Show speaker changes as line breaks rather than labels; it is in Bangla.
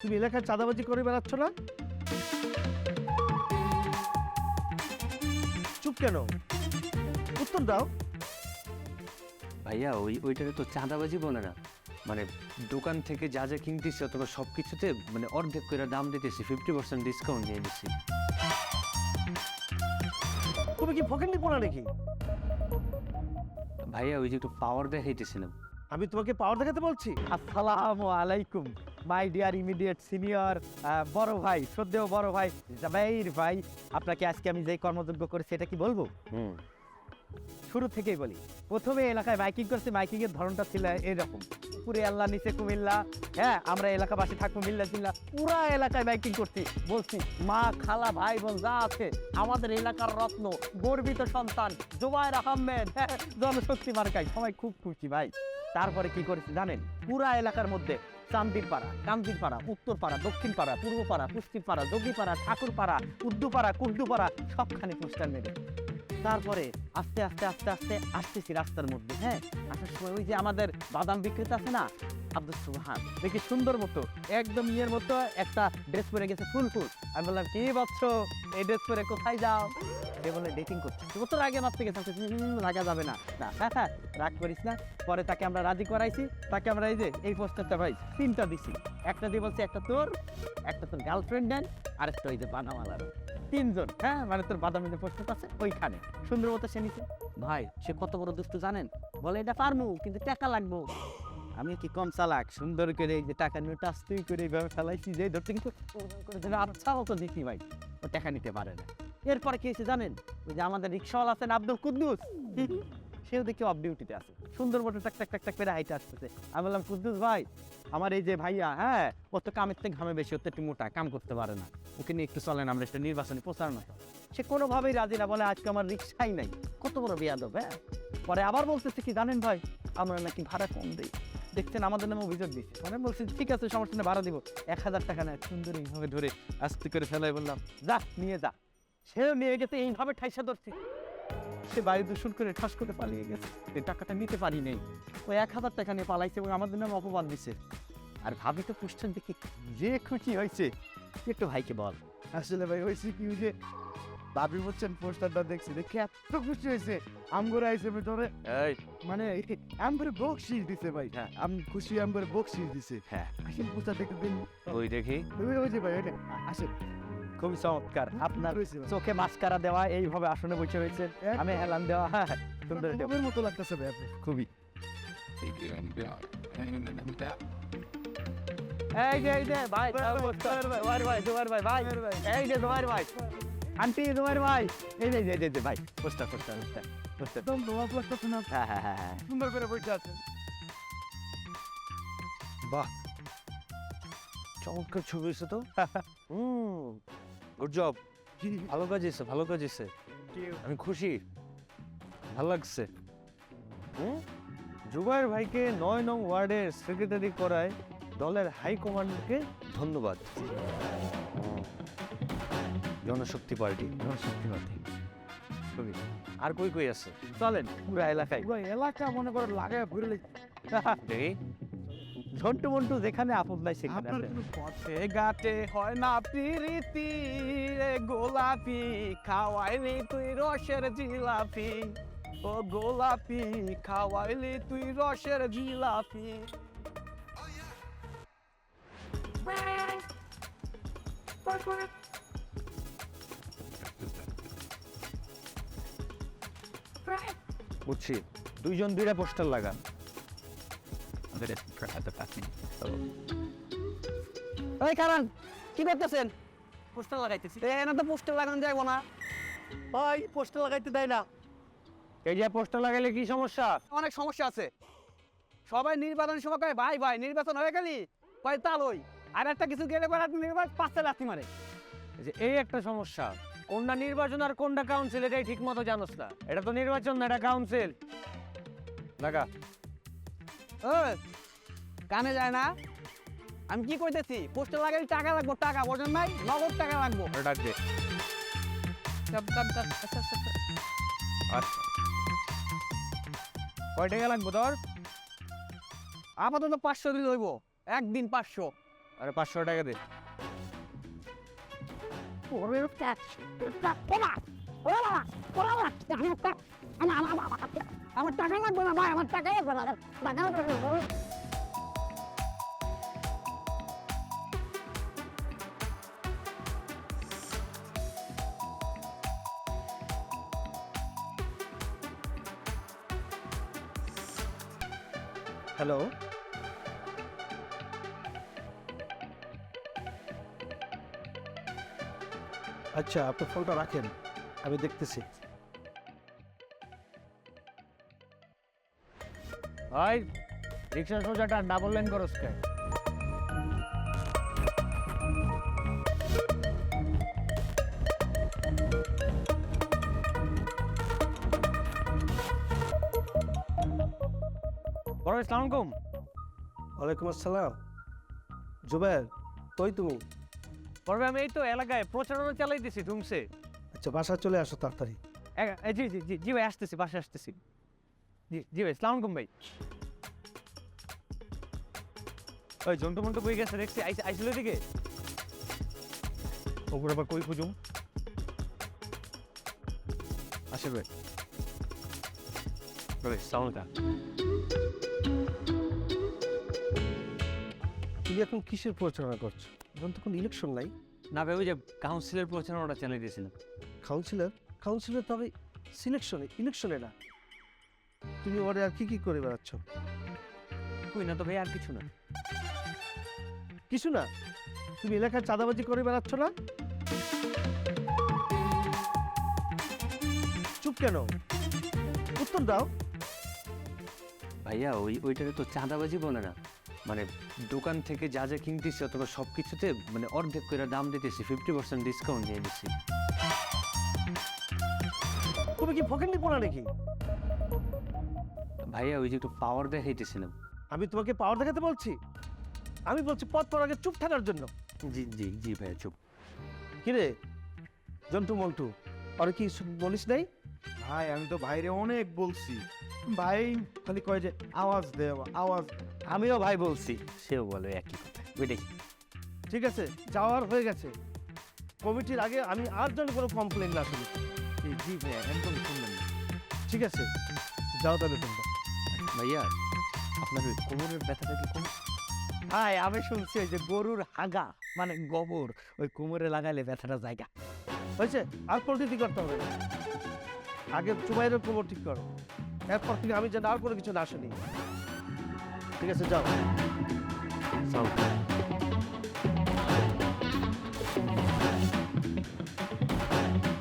তুমি এলাকায় চাঁদাবাজি করে বেড়াচ্ছ না? চুপ কেন? উত্তর দাও।
ভাইয়া ওই ওইটাকে তো চাঁদাবাজি বলে না। মানে দোকান থেকে যা যা কিনতেছি অথবা সব কিছুতে মানে অর্ধেক করে দাম দিতেছি ফিফটি পার্সেন্ট ডিসকাউন্ট দিয়ে দিচ্ছি
তুমি কি ফকেন ফকেন্ডি পোনা নাকি?
ভাইয়া ওই যে একটু পাওয়ার দেখাইতেছিলাম।
আমি তোমাকে পাওয়ার দেখাতে বলছি।
আসসালামু আলাইকুম। মাই ডিয়ার ইমিডিয়েট সিনিয়র বড় ভাই শ্রদ্ধেয় বড় ভাই জাবাইর ভাই আপনাকে আজকে আমি যে কর্মযোগ্য করেছি এটা কি বলব? শুরু থেকেই বলি। প্রথমে এলাকায় মাইকিং করছি মাইকিং এর ধরনটা ছিল এরকম। পুরে আল্লাহ নিচে কুমিল্লা হ্যাঁ আমরা এলাকাবাসী থাকব মিল্লা জিল্লা পুরা এলাকায় মাইকিং করছি বলছি মা খালা ভাই বোন যা আছে আমাদের এলাকার রত্ন গর্বিত সন্তান জুবাইর আহমেদ হ্যাঁ, জনশক্তি মার্কাই সবাই খুব খুশি ভাই। তারপরে কি করেছি জানেন? পুরা এলাকার মধ্যে চান্দির পাড়া কান্দির পাড়া উত্তর পাড়া দক্ষিণ পাড়া পূর্ব পাড়া পুষ্টি পাড়া যোগী পাড়া ঠাকুর পাড়া উর্দু পাড়া কুর্দু পাড়া সবখানে পোস্টার মেরে তারপরে আস্তে আস্তে আস্তে আস্তে আসতেছি রাস্তার মধ্যে হ্যাঁ? আসার সময় ওই যে আমাদের বাদাম বিক্রেতা আছে না আব্দুল সুবহান, দেখি সুন্দর মতো, একদম ইয়ের মতো একটা ড্রেস পরে গেছে ফুল ফুল আমি বললাম, কি বচ্চ এই ড্রেস পরে কোথায় যাও? সে বলে ডেটিং করছে। দু বছর আগে মারতে গেছে রাগা যাবে না। না হ্যাঁ হ্যাঁ রাগ করিস না। পরে তাকে আমরা রাজি করাইছি। তাকে আমরা এই যে, এই পোস্টারটা ভাই, তিনটা দিছি। একটা দিয়ে বলছি, একটা তোর একটা তোর গার্লফ্রেন্ড দেন, আরেকটা ওই যে বানামালার। তিনজন হ্যাঁ মানে তোর বাদামি যে প্রস্তুত আছে ওইখানে। সুন্দর মতো সে নিছে। ভাই, সে কত বড় দুষ্টু জানেন? বলে, এটা পারমু, কিন্তু টাকা লাগবো। আমি কি কম চালাক? সুন্দর করে এই যে টাকা নিয়ে টাস্তুই করে এইভাবে ফেলাইছি, যে ধরতে কিন্তু ওরকম করে আর ছাড়াও তো দেখি ভাই। ও টাকা নিতে পারে না। এরপরে কি হয়েছে জানেন? ওই যে আমাদের রিক্সাওয়ালা আছেন আব্দুল কুদ্দুস। সেও দেখি অফ ডিউটিতে আছে। সুন্দর মতো টাক টাক টাক টাক করে হাইটে আসতেছে। আমি বললাম, কুদ্দুস ভাই, আমার এই যে ভাইয়া হ্যাঁ ও তো কামের থেকে ঘামে বেশি, ওর তো একটু মোটা, কাম করতে পারে না। ওকে নিয়ে একটু চলেন, আমরা একটা নির্বাচনী প্রচারণা করি। সে কোনোভাবেই রাজি না, বলে, আজকে আমার রিক্সাই নাই। কত বড় বিয়াদব হ্যাঁ? পরে আবার বলতেছে কি, জানেন ভাই, আমরা নাকি ভাড়া কম দিই। দেখছেন, আমাদের নামে অভিযোগ দিচ্ছে। মানে বলছি, ঠিক আছে, সমস্যা ভাড়া দিব। এক হাজার টাকা নেয় সুন্দর এইভাবে ধরে আস্তে করে ফেলাই বললাম, যা, নিয়ে যা। সেও নিয়ে গেছে এইভাবে ঠাইসা ধরছি। সে বায়ু দূষণ করে ঠাস করে পালিয়ে গেছে। এই টাকাটা নিতে পারি নেই। ওই এক হাজার টাকা নিয়ে পালাইছে এবং আমাদের নামে অপমান দিছে। আর ভাবি তো পুষ্টান দেখে যে খুশি হয়েছে। একটু ভাইকে বল।
আসলে ভাই হয়েছে কি যে দাবি বলছেন পোস্টারটা দেখছি। দেখে এত খুশি হয়েছে। আমগরে আইসে ভিতরে।
এই।
মানে আমগরে বকশিস দিছে ভাই। হ্যাঁ। আমি খুশি আমগরে বকশিস দিছে।
হ্যাঁ।
আসেন পোস্টার দেখতে দিন।
ওই দেখি।
ওই ওই যে ভাই ওই আসেন।
খুবই চমৎকার আপনার চোখে মাস্কারা দেওয়া এইভাবে আসনে বসে রয়েছে। আমি হেলান দেওয়া হ্যাঁ হ্যাঁ, সুন্দর
মতো লাগতেছে ভাই আপনি
খুবই. এই যে এই যে ভাই জোয়ার ভাই জোয়ার ভাই ভাই। এই যে জোয়ার ভাই। আন্টি জোয়ার ভাই। এই যে এই যে, ভাই। পোস্টার পোস্টার পোস্টার পোস্টার
একদম তোমার লাগতেছে না?
হ্যাঁ হ্যাঁ হ্যাঁ হ্যাঁ।
সুন্দর করে বসে আছেন।
বাহ। চমৎকার ছবি হয়েছে তো। হুম। গুড জব ভালো কাজ হয়েছে ভালো কাজ হয়েছে। আমি খুশি। ভালো লাগছে। হুম? জুবাইর ভাইকে নয় নং ওয়ার্ডের সেক্রেটারি করায় দলের হাই কমান্ডকে ধন্যবাদ। জনশক্তি পার্টি। জনশক্তি পার্টি। আর কই কই আছে?
চলেন পুরো এলাকায়।
পুরো এলাকা মনে করে লাগায় ঘুরে
ঝন্টু মন্টু যেখানে আপদ নাই সেখানে
আপনার কোনো পথে
ঘাটে হয় না প্রীতি রে গোলাপি খাওয়াইলি তুই রসের জিলাপি। ও গোলাপি খাওয়াইলি তুই রসের জিলাপি।
বুঝছি। দুইজন দুইটা পোস্টার লাগান।
ওই কারণ কি করতেছেন? পোস্টার লাগাইতেছি। না তো পোস্টার লাগানো যাইব না।
ভাই পোস্টার লাগাইতে দেয় না।
এই যে পোস্টার লাগাইলে কি সমস্যা?
অনেক সমস্যা আছে। সবাই নির্বাচন সময় কয় ভাই ভাই নির্বাচন হয়ে গেলি কয় তালই আর একটা কিছু গেলে পরে আপনি নির্বাচন পাঁচটা লাথি মারে।
যে এই একটা সমস্যা। কোনটা নির্বাচন আর কোনটা কাউন্সিল এটাই ঠিক মতো জানোস না। এটা তো নির্বাচন না এটা কাউন্সিল লাগা
ও কানে যায় না। আমি কি কইতেছি? পোস্টার লাগাইলে টাকা লাগবো টাকা বোঝেন নাই নগদ টাকা লাগবো।
ডাক দে
আচ্ছা,
কয় টাকা লাগবে তোর?
আপাতত পাঁচশো দিলে হইব। একদিন পাঁচশো।
আরে পাঁচশো টাকা দে।
আমার টাকা লাগবে না ভাই আমার টাকাই লাগবে না। টাকা লাগবে না।
হ্যালো। আচ্ছা আপনি ফোনটা রাখেন আমি দেখতেছি।
ভাই রিক্সা সোজাটা ডাবল লাইন করস কে? ভাই, সালাম আলাইকুম।
ওয়ালাইকুম আসসালাম। জুবের কই তুমি?
বড় ভাই, আমি এই তো এলাকায় প্রচারণা চালাইতেছি ধুমসে।
আচ্ছা বাসা চলে আসো তাড়াতাড়ি।
এ, জি জি জি জি ভাই আসতেছি বাসে আসতেছি। জি জি ভাই সালাম আলাইকুম ভাই। ওই জন্টু মন্টু বই গেছে দেখছি আইস আইছিল দিকে ওপর আবার কই খুঁজুম? আসে ভাই। ভাই সালাম
তুমি এখন কিসের প্রচারণা করছ? এখন তো কোনো ইলেকশন নাই।
না ভাই ওই যে কাউন্সিলের প্রচারণাটা চালিয়ে দিয়েছিলাম।
কাউন্সিলর কাউন্সিলর তবে সিলেকশনে ইলেকশনে না। তুমি ওরে আর কি কি করে বেড়াচ্ছ?
কই না তো ভাই আর কিছু না।
কিছু না? তুমি এলাকায় চাঁদাবাজি করে বেড়াচ্ছ না? চুপ কেন? উত্তর দাও।
ভাইয়া ওই ওইটাকে তো চাঁদাবাজি বলে না। মানে দোকান থেকে যা যা কিনতেছি অথবা সব কিছুতে মানে অর্ধেক করে দাম দিতেছি ফিফটি পার্সেন্ট ডিসকাউন্ট দিয়ে দিচ্ছি
তুমি কি ফকেন্ডি পোনা নাকি?
ভাইয়া ওই যে একটু পাওয়ার দেখাইতেছিলাম
আমি তোমাকে পাওয়ার দেখাতে বলছি? আমি বলছি পথ পর আগে চুপ থাকার জন্য।
জি জি জি ভাইয়া চুপ।
কিরে? জন্টু মন্টু আর কি বলিস নাই?
ভাই আমি তো বাইরে অনেক বলছি। ভাই খালি কয় যে আওয়াজ দে আওয়াজ।
আমিও ভাই বলছি
সেও বলে একই কথা। ওইটাই
ঠিক আছে যাওয়ার হয়ে গেছে। কমিটির আগে আমি আর যেন কোনো কমপ্লেন না শুনি।
জি ভাইয়া একদম শুনলেন
ঠিক আছে যাও তাহলে তোমরা।
ভাইয়া আপনার ওই কোমরের ব্যথাটা কি কম
হাই আমি শুনছি ওই যে গরুর হাগা মানে গোবর ওই কোমরে লাগাইলে ব্যথাটা জায়গা। হয়েছে আর পোলট্রি করতে হবে। আগে চুমাইয়ের কোমর ঠিক করো। এরপর থেকে আমি যেন আর কোনো কিছু না শুনি। ঠিক আছে, যাও।
সালাম